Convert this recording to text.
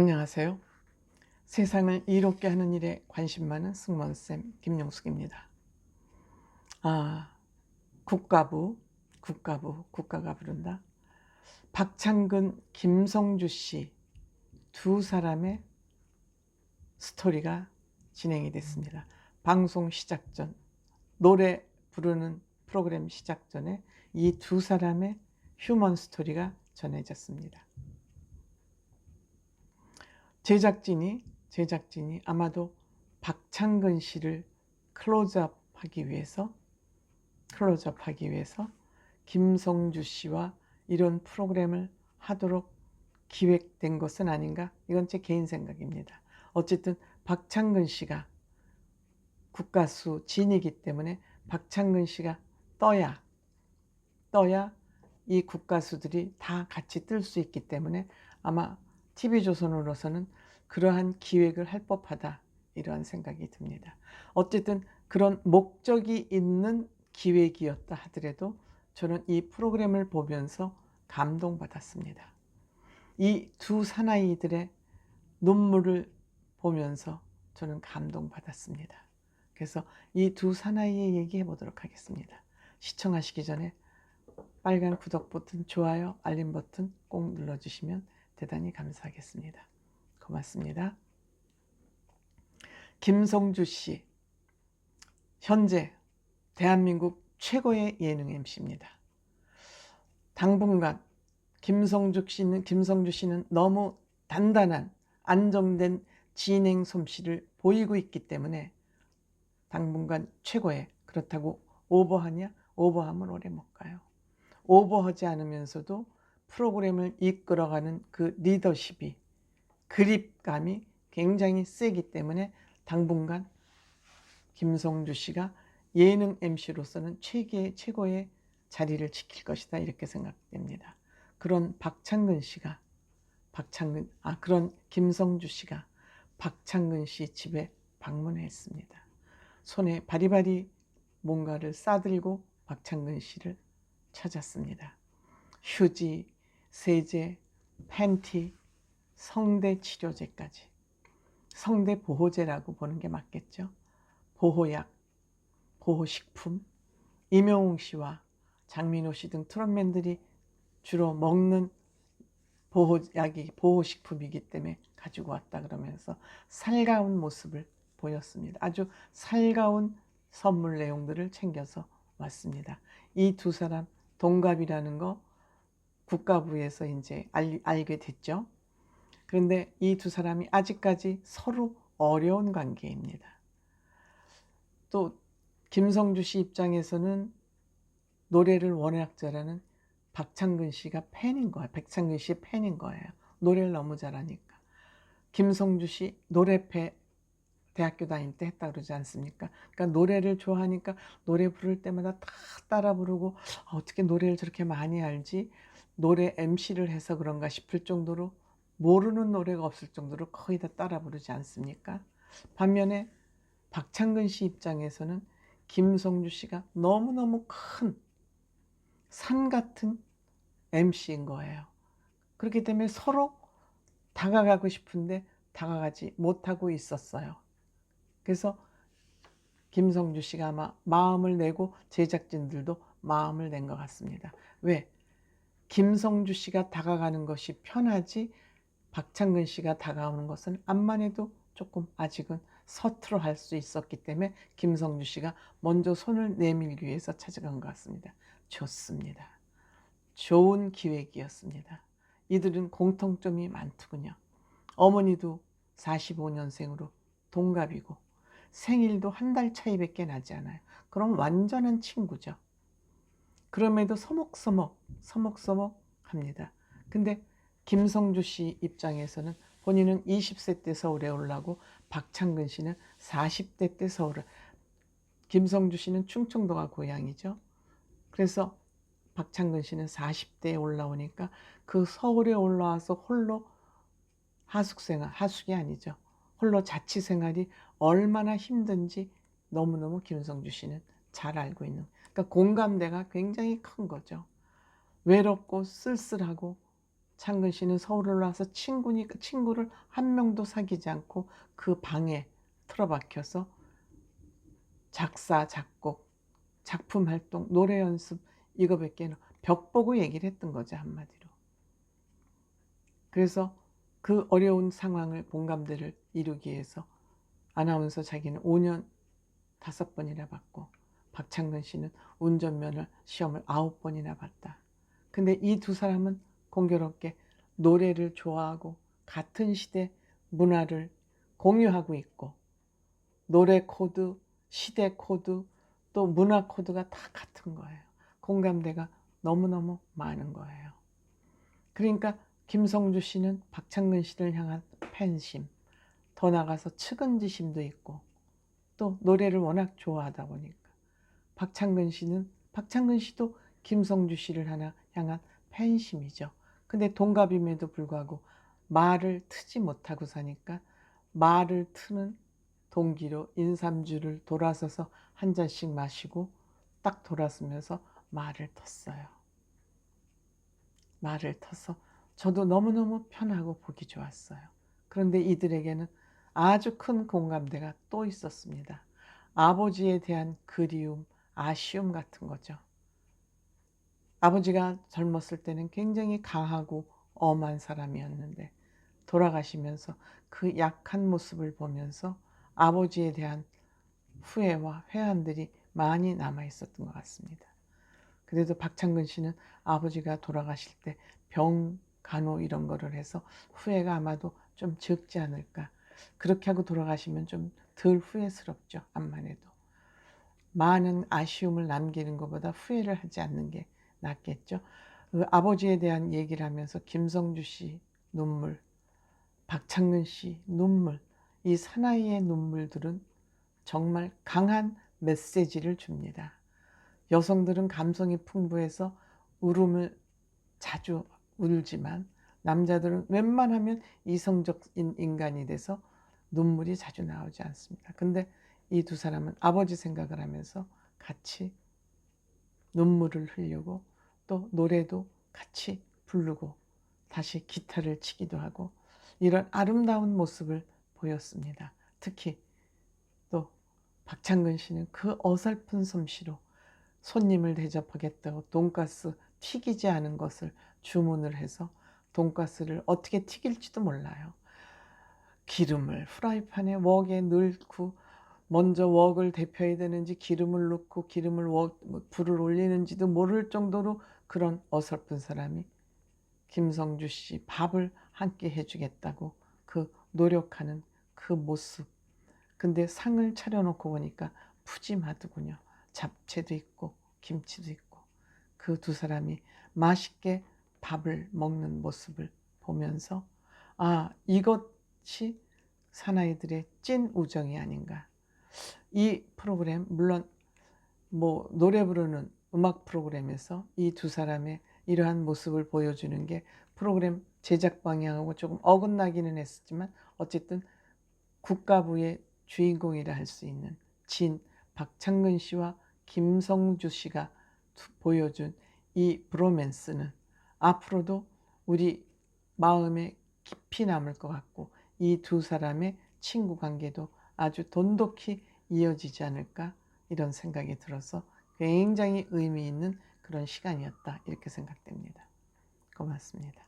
안녕하세요. 세상을 이롭게 하는 일에 관심 많은 승무원쌤 김용숙입니다. 아, 국가부, 국가부, 국가가 부른다. 박창근, 김성주 씨 두 사람의 스토리가 진행이 됐습니다. 방송 시작 전, 노래 부르는 프로그램 시작 전에 이 두 사람의 휴먼 스토리가 전해졌습니다. 제작진이 제작진이 아마도 박창근 씨를 클로즈업하기 위해서 클로즈업하기 위해서 김성주 씨와 이런 프로그램을 하도록 기획된 것은 아닌가? 이건 제 개인 생각입니다. 어쨌든 박창근 씨가 국가수 진이기 때문에 박창근 씨가 떠야 떠야 이 국가수들이 다 같이 뜰 수 있기 때문에 아마 TV조선으로서는 그러한 기획을 할 법하다 이러한 생각이 듭니다. 어쨌든 그런 목적이 있는 기획이었다 하더라도 저는 이 프로그램을 보면서 감동받았습니다. 이 두 사나이들의 눈물을 보면서 저는 감동받았습니다. 그래서 이 두 사나이의 얘기해 보도록 하겠습니다. 시청하시기 전에 빨간 구독 버튼, 좋아요, 알림 버튼 꼭 눌러주시면 대단히 감사하겠습니다. 고맙습니다. 김성주 씨, 현재 대한민국 최고의 예능 MC입니다. 당분간 김성주 씨는 김성주 씨는 너무 단단한 안정된 진행 솜씨를 보이고 있기 때문에 당분간 최고의 그렇다고 오버하냐? 오버하면 오래 못 가요. 오버하지 않으면서도 프로그램을 이끌어가는 그 리더십이 그립감이 굉장히 세기 때문에 당분간 김성주 씨가 예능 MC로서는 최고의, 최고의 자리를 지킬 것이다 이렇게 생각됩니다. 그런 박창근 씨가 박창근 아 그런 김성주 씨가 박창근 씨 집에 방문했습니다. 손에 바리바리 뭔가를 싸들고 박창근 씨를 찾았습니다. 휴지, 세제, 팬티, 성대 치료제까지. 성대 보호제라고 보는 게 맞겠죠. 보호약, 보호식품, 임영웅 씨와 장민호 씨 등 트롯맨들이 주로 먹는 보호약이 보호식품이기 때문에 가지고 왔다 그러면서 살가운 모습을 보였습니다. 아주 살가운 선물 내용들을 챙겨서 왔습니다. 이 두 사람 동갑이라는 거 국가부에서 이제 알, 알게 됐죠. 그런데 이 두 사람이 아직까지 서로 어려운 관계입니다. 또 김성주 씨 입장에서는 노래를 워낙 잘하는 박창근 씨가 팬인 거예요. 백창근 씨의 팬인 거예요. 노래를 너무 잘하니까. 김성주 씨 노래패 대학교 다닐 때 했다 그러지 않습니까? 그러니까 노래를 좋아하니까 노래 부를 때마다 다 따라 부르고 어떻게 노래를 저렇게 많이 알지? 노래 MC를 해서 그런가 싶을 정도로 모르는 노래가 없을 정도로 거의 다 따라 부르지 않습니까? 반면에 박창근 씨 입장에서는 김성주 씨가 너무너무 큰 산 같은 MC인 거예요. 그렇기 때문에 서로 다가가고 싶은데 다가가지 못하고 있었어요. 그래서 김성주 씨가 아마 마음을 내고 제작진들도 마음을 낸 것 같습니다. 왜? 김성주 씨가 다가가는 것이 편하지 박창근 씨가 다가오는 것은 암만 해도 조금 아직은 서투러 할수 있었기 때문에 김성주 씨가 먼저 손을 내밀기 위해서 찾아간 것 같습니다. 좋습니다. 좋은 기획이었습니다. 이들은 공통점이 많더군요. 어머니도 45년생으로 동갑이고 생일도 한 달 차이밖에 나지 않아요. 그럼 완전한 친구죠. 그럼에도 서먹서먹, 서먹서먹 합니다. 근데 김성주 씨 입장에서는 본인은 20세 때 서울에 올라고 박창근 씨는 40대 때 서울을 김성주 씨는 충청도가 고향이죠. 그래서 박창근 씨는 40대에 올라오니까 그 서울에 올라와서 홀로 하숙생활, 하숙이 아니죠. 홀로 자취 생활이 얼마나 힘든지 너무너무 김성주 씨는 잘 알고 있는. 그러니까 공감대가 굉장히 큰 거죠. 외롭고 쓸쓸하고 박창근 씨는 서울을 올라와서 친구니 친구를 한 명도 사귀지 않고 그 방에 틀어박혀서 작사 작곡 작품 활동 노래 연습 이거밖에 벽 보고 얘기를 했던 거죠 한마디로 그래서 그 어려운 상황을 공감대를 이루기 위해서 아나운서 자기는 5년 다섯 번이나 받고 박창근 씨는 운전면허 시험을 아홉 번이나 봤다. 근데 이 두 사람은 공교롭게 노래를 좋아하고 같은 시대 문화를 공유하고 있고 노래 코드, 시대 코드, 또 문화 코드가 다 같은 거예요. 공감대가 너무너무 많은 거예요. 그러니까 김성주 씨는 박창근 씨를 향한 팬심, 더 나가서 측은지심도 있고 또 노래를 워낙 좋아하다 보니까 박창근 씨는 박창근 씨도 김성주 씨를 하나 향한 팬심이죠. 근데 동갑임에도 불구하고 말을 트지 못하고 사니까 말을 트는 동기로 인삼주를 돌아서서 한 잔씩 마시고 딱 돌아서면서 말을 텄어요. 말을 터서 저도 너무너무 편하고 보기 좋았어요. 그런데 이들에게는 아주 큰 공감대가 또 있었습니다. 아버지에 대한 그리움, 아쉬움 같은 거죠. 아버지가 젊었을 때는 굉장히 강하고 엄한 사람이었는데 돌아가시면서 그 약한 모습을 보면서 아버지에 대한 후회와 회한들이 많이 남아 있었던 것 같습니다. 그래도 박창근 씨는 아버지가 돌아가실 때 병, 간호 이런 거를 해서 후회가 아마도 좀 적지 않을까. 그렇게 하고 돌아가시면 좀 덜 후회스럽죠. 암만 해도. 많은 아쉬움을 남기는 것보다 후회를 하지 않는 게 낫겠죠. 그 아버지에 대한 얘기를 하면서 김성주 씨 눈물, 박창근 씨 눈물, 이 사나이의 눈물들은 정말 강한 메시지를 줍니다. 여성들은 감성이 풍부해서 울음을 자주 울지만 남자들은 웬만하면 이성적인 인간이 돼서 눈물이 자주 나오지 않습니다. 근데 이 두 사람은 아버지 생각을 하면서 같이 눈물을 흘리고 또 노래도 같이 부르고 다시 기타를 치기도 하고 이런 아름다운 모습을 보였습니다. 특히 또 박창근 씨는 그 어설픈 솜씨로 손님을 대접하겠다고 돈가스 튀기지 않은 것을 주문을 해서 돈가스를 어떻게 튀길지도 몰라요. 기름을 프라이팬에 웍에 넣고 먼저 웍을 데펴야 되는지 기름을 넣고 기름을 웍, 뭐 불을 올리는지도 모를 정도로 그런 어설픈 사람이 김성주 씨 밥을 한 끼 해주겠다고 그 노력하는 그 모습. 근데 상을 차려놓고 보니까 푸짐하더군요. 잡채도 있고 김치도 있고 그 두 사람이 맛있게 밥을 먹는 모습을 보면서 아 이것이 사나이들의 찐 우정이 아닌가. 이 프로그램 물론 뭐 노래 부르는 음악 프로그램에서 이 두 사람의 이러한 모습을 보여주는 게 프로그램 제작 방향하고 조금 어긋나기는 했었지만 어쨌든 국가부의 주인공이라 할 수 있는 진 박창근 씨와 김성주 씨가 보여준 이 브로맨스는 앞으로도 우리 마음에 깊이 남을 것 같고 이 두 사람의 친구 관계도 아주 돈독히 이어지지 않을까 이런 생각이 들어서 굉장히 의미 있는 그런 시간이었다 이렇게 생각됩니다. 고맙습니다.